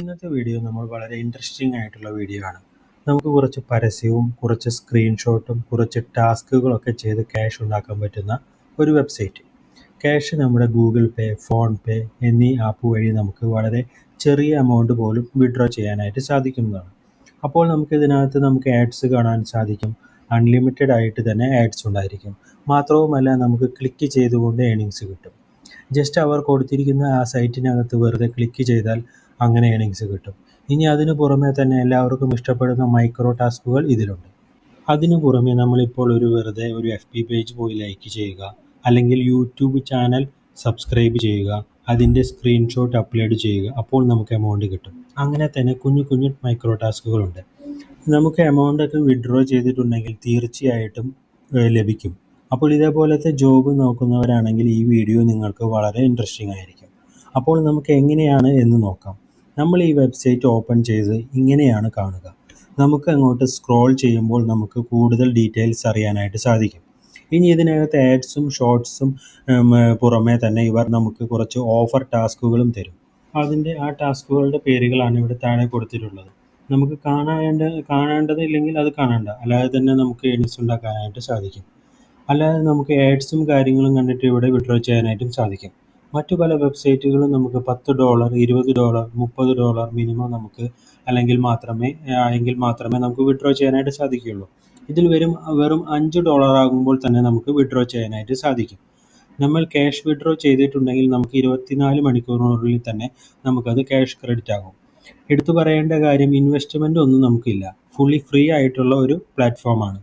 ഇന്നത്തെ വീഡിയോ നമ്മൾ വളരെ ഇൻട്രസ്റ്റിംഗ് ആയിട്ടുള്ള വീഡിയോ ആണ്. നമുക്ക് കുറച്ച് പരസ്യവും കുറച്ച് സ്ക്രീൻഷോട്ടും കുറച്ച് ടാസ്കുകളൊക്കെ ചെയ്ത് ക്യാഷ് ഉണ്ടാക്കാൻ പറ്റുന്ന ഒരു വെബ്സൈറ്റ് ക്യാഷ് നമ്മുടെ ഗൂഗിൾ പേ ഫോൺ പേ എന്നീ ആപ്പ് വഴി നമുക്ക് വളരെ ചെറിയ എമൗണ്ട് പോലും വിഡ്രോ ചെയ്യാനായിട്ട് സാധിക്കുന്നതാണ്. അപ്പോൾ നമുക്ക് ഇതിനകത്ത് നമുക്ക് ആഡ്സ് കാണാൻ സാധിക്കും. അൺലിമിറ്റഡ് ആയിട്ട് തന്നെ ആഡ്സ് ഉണ്ടായിരിക്കും. മാത്രവുമല്ല നമുക്ക് ക്ലിക്ക് ചെയ്തുകൊണ്ട് ഏണിങ്സ് കിട്ടും. ജസ്റ്റ് അവർ കൊടുത്തിരിക്കുന്ന ആ സൈറ്റിനകത്ത് വെറുതെ ക്ലിക്ക് ചെയ്താൽ അങ്ങനെ ഏണിങ്സ് കിട്ടും. ഇനി അതിനു പുറമേ തന്നെ എല്ലാവർക്കും ഇഷ്ടപ്പെടുന്ന മൈക്രോ ടാസ്കുകൾ ഇതിലുണ്ട്. അതിനു പുറമെ നമ്മളിപ്പോൾ ഒരു വെറുതെ ഒരു എഫ് പി പേജ് പോയി ലൈക്ക് ചെയ്യുക അല്ലെങ്കിൽ യൂട്യൂബ് ചാനൽ സബ്സ്ക്രൈബ് ചെയ്യുക അതിന്റെ സ്ക്രീൻഷോട്ട് അപ്ലോഡ് ചെയ്യുക അപ്പോൾ നമുക്ക് എമൗണ്ട് കിട്ടും. അങ്ങനെ തന്നെ കുഞ്ഞു കുഞ്ഞു മൈക്രോ ടാസ്കുകളുണ്ട് നമുക്ക് എമൗണ്ടൊക്കെ വിഡ്രോ ചെയ്തിട്ടുണ്ടെങ്കിൽ തീർച്ചയായിട്ടും ലഭിക്കും. അപ്പോൾ ഇതേപോലത്തെ ജോബ് നോക്കുന്നവരാണെങ്കിൽ ഈ വീഡിയോ നിങ്ങൾക്ക് വളരെ ഇൻട്രസ്റ്റിംഗ് ആയിരിക്കും. അപ്പോൾ നമുക്ക് എങ്ങനെയാണ് എന്ന് നോക്കാം. നമ്മൾ ഈ വെബ്സൈറ്റ് ഓപ്പൺ ചെയ്ത് ഇങ്ങനെയാണ് കാണുക. നമുക്ക് അങ്ങോട്ട് സ്ക്രോൾ ചെയ്യുമ്പോൾ നമുക്ക് കൂടുതൽ ഡീറ്റെയിൽസ് അറിയാനായിട്ട് സാധിക്കും. ഇനി ഇതിനകത്ത് ആഡ്സും ഷോർട്സും പുറമേ തന്നെ ഇവർ നമുക്ക് കുറച്ച് ഓഫർ ടാസ്കുകളും തരും. അതിന്റെ ആ ടാസ്കുകളുടെ പേരുകളാണ് ഇവിടെ താഴെ കൊടുത്തിട്ടുള്ളത്. നമുക്ക് കാണേണ്ട കാണേണ്ടത് ഇല്ലെങ്കിൽ അത് കാണണ്ട. അല്ലാതെ തന്നെ നമുക്ക് ഏണിങ്സ് ഉണ്ടാക്കാനായിട്ട് സാധിക്കും. അല്ലാതെ നമുക്ക് ആഡ്സും കാര്യങ്ങളും കണ്ടിട്ട് ഇവിടെ വിഡ്രോ ചെയ്യാനായിട്ടും സാധിക്കും. മറ്റു പല വെബ്സൈറ്റുകളും നമുക്ക് പത്ത് ഡോളർ ഇരുപത് ഡോളർ മുപ്പത് ഡോളർ മിനിമം നമുക്ക് അല്ലെങ്കിൽ മാത്രമേ എങ്കിൽ മാത്രമേ നമുക്ക് വിഡ്രോ ചെയ്യാനായിട്ട് സാധിക്കുകയുള്ളൂ. ഇതിൽ വരും വെറും അഞ്ച് ഡോളർ ആകുമ്പോൾ തന്നെ നമുക്ക് വിഡ്രോ ചെയ്യാനായിട്ട് സാധിക്കും. നമ്മൾ ക്യാഷ് വിഡ്രോ ചെയ്തിട്ടുണ്ടെങ്കിൽ നമുക്ക് ഇരുപത്തിനാല് മണിക്കൂറിനുള്ളിൽ തന്നെ നമുക്കത് ക്യാഷ് ക്രെഡിറ്റ് ആകും. എടുത്തു പറയേണ്ട കാര്യം ഇൻവെസ്റ്റ്മെന്റ് ഒന്നും നമുക്കില്ല. ഫുള്ളി ഫ്രീ ആയിട്ടുള്ള ഒരു പ്ലാറ്റ്ഫോമാണ്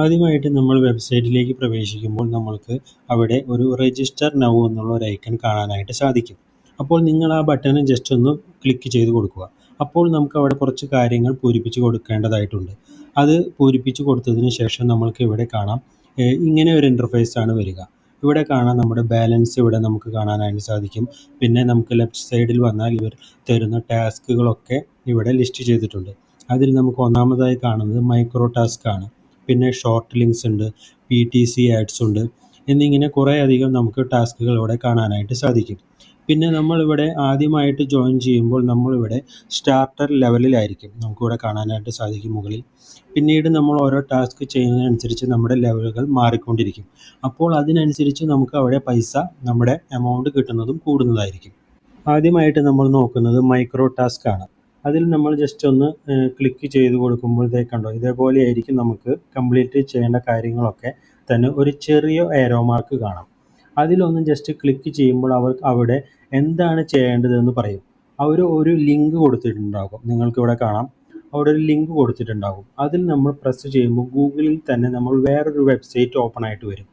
ആദ്യമായിട്ട് നമ്മൾ വെബ്സൈറ്റിലേക്ക് പ്രവേശിക്കുമ്പോൾ നമ്മൾക്ക് അവിടെ ഒരു രജിസ്റ്റർ നൗ എന്നുള്ള ഒരു ഐക്കൺ കാണാനായിട്ട് സാധിക്കും. അപ്പോൾ നിങ്ങൾ ആ ബട്ടൺ ജസ്റ്റ് ഒന്ന് ക്ലിക്ക് ചെയ്ത് കൊടുക്കുക. അപ്പോൾ നമുക്ക് അവിടെ കുറച്ച് കാര്യങ്ങൾ പൂരിപ്പിച്ച് കൊടുക്കേണ്ടതായിട്ടുണ്ട്. അത് പൂരിപ്പിച്ച് കൊടുത്തതിന് ശേഷം നമ്മൾക്ക് ഇവിടെ കാണാം. ഇങ്ങനെ ഒരു ഇന്റർഫേസ് ആണ് വരിക. ഇവിടെ കാണാം നമ്മുടെ ബാലൻസ് ഇവിടെ നമുക്ക് കാണാനായിട്ട് സാധിക്കും. പിന്നെ നമുക്ക് ലെഫ്റ്റ് സൈഡിൽ വന്നാൽ ഇവർ തരുന്ന ടാസ്കുകളൊക്കെ ഇവിടെ ലിസ്റ്റ് ചെയ്തിട്ടുണ്ട്. അതിൽ നമുക്ക് ഒന്നാമതായി കാണുന്നത് മൈക്രോ ടാസ്ക് ആണ്. പിന്നെ ഷോർട്ട് ലിങ്ക്സ് ഉണ്ട് പി ടി സി ആഡ്സ് ഉണ്ട് എന്നിങ്ങനെ കുറേ അധികം നമുക്ക് ടാസ്കുകൾ ഇവിടെ കാണാനായിട്ട് സാധിക്കും. പിന്നെ നമ്മളിവിടെ ആദ്യമായിട്ട് ജോയിൻ ചെയ്യുമ്പോൾ നമ്മളിവിടെ സ്റ്റാർട്ടർ ലെവലിലായിരിക്കും നമുക്കിവിടെ കാണാനായിട്ട് സാധിക്കും മുകളിൽ. പിന്നീട് നമ്മൾ ഓരോ ടാസ്ക് ചെയ്യുന്നതിനനുസരിച്ച് നമ്മുടെ ലെവലുകൾ മാറിക്കൊണ്ടിരിക്കും. അപ്പോൾ അതിനനുസരിച്ച് നമുക്ക് അവിടെ പൈസ നമ്മുടെ എമൗണ്ട് കിട്ടുന്നതും കൂടുന്നതായിരിക്കും. ആദ്യമായിട്ട് നമ്മൾ നോക്കുന്നത് മൈക്രോ ടാസ്ക് ആണ്. അതിൽ നമ്മൾ ജസ്റ്റ് ഒന്ന് ക്ലിക്ക് ചെയ്ത് കൊടുക്കുമ്പോഴത്തേക്ക് കണ്ടോ ഇതേപോലെ ആയിരിക്കും നമുക്ക് കംപ്ലീറ്റ് ചെയ്യേണ്ട കാര്യങ്ങളൊക്കെ തന്നെ ഒരു ചെറിയ ഏരോ മാർക്ക് കാണാം. അതിലൊന്ന് ജസ്റ്റ് ക്ലിക്ക് ചെയ്യുമ്പോൾ അവർ അവിടെ എന്താണ് ചെയ്യേണ്ടതെന്ന് പറയും. അവർ ഒരു ലിങ്ക് കൊടുത്തിട്ടുണ്ടാകും. നിങ്ങൾക്ക് ഇവിടെ കാണാം. അവിടെ ഒരു ലിങ്ക് കൊടുത്തിട്ടുണ്ടാകും. അതിൽ നമ്മൾ പ്രസ് ചെയ്യുമ്പോൾ ഗൂഗിളിൽ തന്നെ നമ്മൾ വേറൊരു വെബ്സൈറ്റ് ഓപ്പൺ ആയിട്ട് വരും.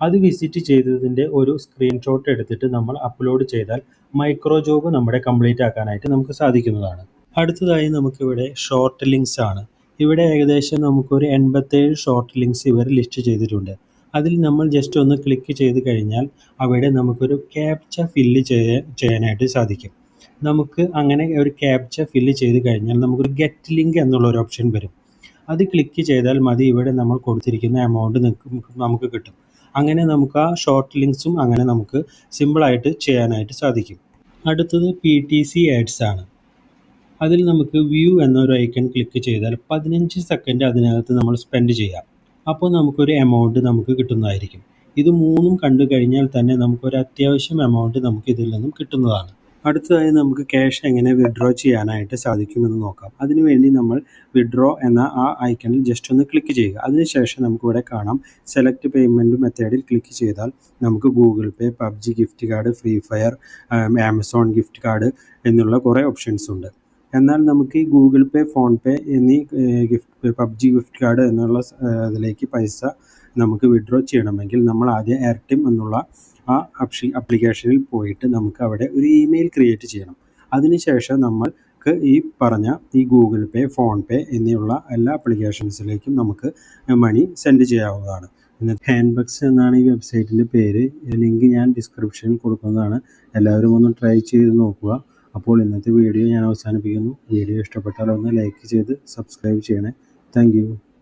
അത് വിസിറ്റ് ചെയ്തതിന്റെ ഒരു സ്ക്രീൻഷോട്ട് എടുത്തിട്ട് നമ്മൾ അപ്ലോഡ് ചെയ്താൽ മൈക്രോ ജോബ് നമ്മുടെ കംപ്ലീറ്റ് ആക്കാനായിട്ട് നമുക്ക് സാധിക്കുന്നതാണ്. അടുത്തതായി നമുക്കിവിടെ ഷോർട്ട് ലിങ്ക്സ് ആണ്. ഇവിടെ ഏകദേശം നമുക്കൊരു എൺപത്തേഴ് ഷോർട്ട് ലിങ്ക്സ് ഇവർ ലിസ്റ്റ് ചെയ്തിട്ടുണ്ട്. അതിൽ നമ്മൾ ജസ്റ്റ് ഒന്ന് ക്ലിക്ക് ചെയ്ത് കഴിഞ്ഞാൽ അവിടെ നമുക്കൊരു ക്യാപ്ച ഫില്ല് ചെയ്യാനായിട്ട് സാധിക്കും. നമുക്ക് അങ്ങനെ ഒരു ക്യാപ്ച ഫില്ല് ചെയ്ത് കഴിഞ്ഞാൽ നമുക്കൊരു ഗെറ്റ് ലിങ്ക് എന്നുള്ള ഒരു ഓപ്ഷൻ വരും. അത് ക്ലിക്ക് ചെയ്താൽ മതി ഇവിടെ നമ്മൾ കൊടുത്തിരിക്കുന്ന എമൗണ്ട് നമുക്ക് കിട്ടും. അങ്ങനെ നമുക്ക് ആ ഷോർട്ട് ലിങ്ക്സും അങ്ങനെ നമുക്ക് സിമ്പിളായിട്ട് ചെയ്യാനായിട്ട് സാധിക്കും. അടുത്തത് പി ടി സി ആഡ്സ് ആണ്. അതിൽ നമുക്ക് വ്യൂ എന്നൊരു ഐക്കൺ ക്ലിക്ക് ചെയ്താൽ പതിനഞ്ച് സെക്കൻഡ് അതിനകത്ത് നമ്മൾ സ്പെൻഡ് ചെയ്യാം. അപ്പോൾ നമുക്കൊരു എമൗണ്ട് നമുക്ക് കിട്ടുന്നതായിരിക്കും. ഇത് മൂന്നും കണ്ടു കഴിഞ്ഞാൽ തന്നെ നമുക്കൊരു അത്യാവശ്യം എമൗണ്ട് നമുക്ക് ഇതിൽ നിന്നും കിട്ടുന്നതാണ്. അടുത്തതായി നമുക്ക് ക്യാഷ് എങ്ങനെ വിഡ്രോ ചെയ്യാനായിട്ട് സാധിക്കുമെന്ന് നോക്കാം. അതിനുവേണ്ടി നമ്മൾ വിഡ്രോ എന്ന ആ ഐക്കണിൽ ജസ്റ്റ് ഒന്ന് ക്ലിക്ക് ചെയ്യുക. അതിനുശേഷം നമുക്കിവിടെ കാണാം. സെലക്ട് പേയ്മെന്റ് മെത്തേഡിൽ ക്ലിക്ക് ചെയ്താൽ നമുക്ക് Google Pay PUBG gift card Free Fire Amazon gift card എന്നുള്ള കുറേ ഓപ്ഷൻസ് ഉണ്ട്. എന്നാൽ നമുക്ക് ഈ ഗൂഗിൾ പേ ഫോൺ പേ എന്നീ ഗിഫ്റ്റ് പബ്ജി ഗിഫ്റ്റ് കാർഡ് എന്നുള്ള അതിലേക്ക് പൈസ നമുക്ക് വിഡ്രോ ചെയ്യണമെങ്കിൽ നമ്മൾ ആദ്യം എയർടെം എന്നുള്ള ആ അപ്ഷി അപ്ലിക്കേഷനിൽ പോയിട്ട് നമുക്ക് അവിടെ ഒരു ഇമെയിൽ ക്രിയേറ്റ് ചെയ്യണം. അതിനുശേഷം നമ്മൾക്ക് ഈ പറഞ്ഞ ഈ ഗൂഗിൾ പേ ഫോൺ പേ എന്നിവയുള്ള എല്ലാ അപ്ലിക്കേഷൻസിലേക്കും നമുക്ക് മണി സെൻഡ് ചെയ്യാവുന്നതാണ്. പിന്നെ ഹാൻഡ് ബക്സ് എന്നാണ് ഈ വെബ്സൈറ്റിന്റെ പേര്. ലിങ്ക് ഞാൻ ഡിസ്ക്രിപ്ഷനിൽ കൊടുക്കുന്നതാണ്. എല്ലാവരും ഒന്ന് ട്രൈ ചെയ്ത് നോക്കുക. അപ്പോൾ ഇന്നത്തെ വീഡിയോ ഞാൻ അവസാനിപ്പിക്കുന്നു. വീഡിയോ ഇഷ്ടപ്പെട്ടാൽ ഒന്ന് ലൈക്ക് ചെയ്ത് സബ്സ്ക്രൈബ് ചെയ്യണേ. താങ്ക്